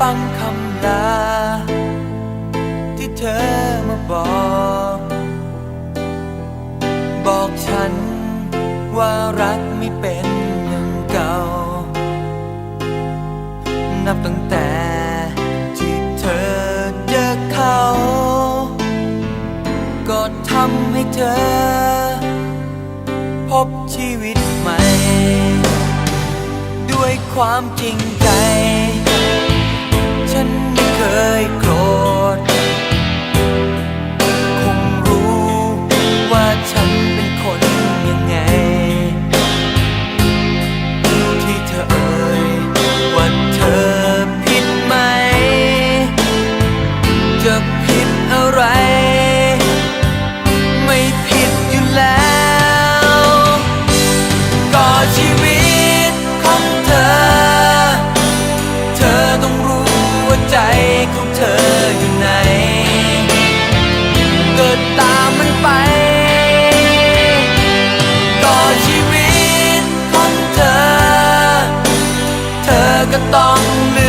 ฟังคำลา ที่เธอมาบอก บอกฉันว่ารักไม่เป็นอย่างเก่า นับตั้งแต่ที่เธอเจอเขา ก็ทำให้เธอ พบชีวิตใหม่ ด้วยความจริงใจ เคยโกรธ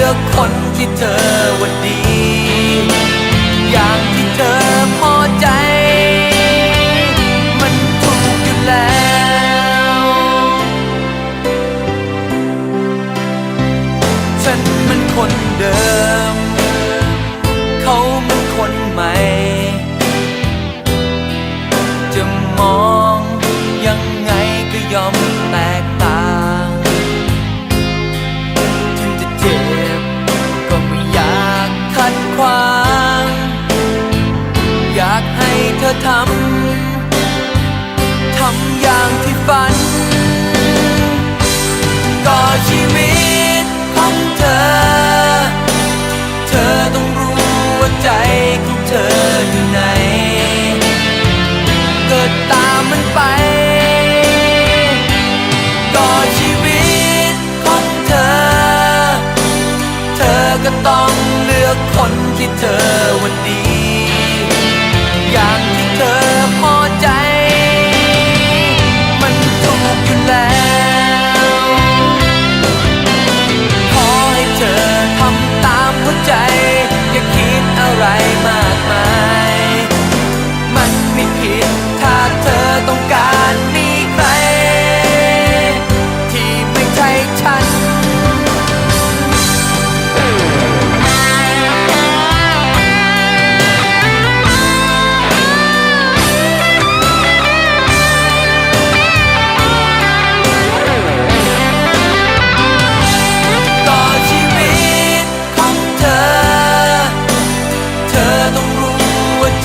อกคนที่เธอว่าดี อย่างที่เธอพอใจ มันถูกอยู่แล้ว ฉันมันคนเดิม อทำ ทำอย่างที่ฝัน ก็ชีวิตของเธอ เธอต้องรู้ว่าใจของเธออยู่ไหน เกิดตามมันไป ก็ชีวิตของเธอ เธอก็ต้องเลือกคนที่เธอ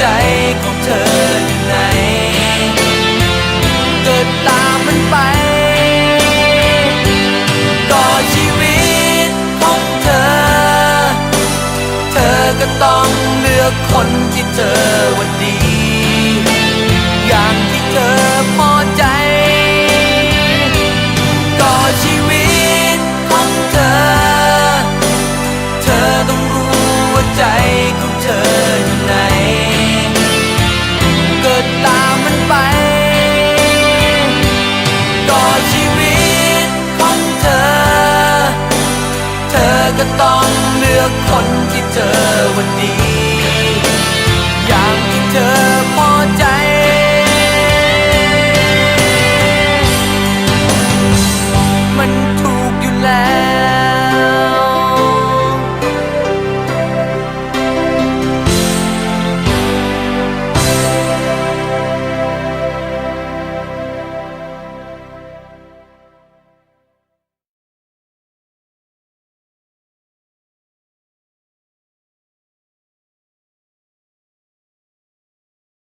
ใจของเธออยู่ไหนเกิดตามมันไปก็ชีวิตของเธอ เธอก็ต้องเลือกคนที่เธอ ต้องเลือกคนที่เธอ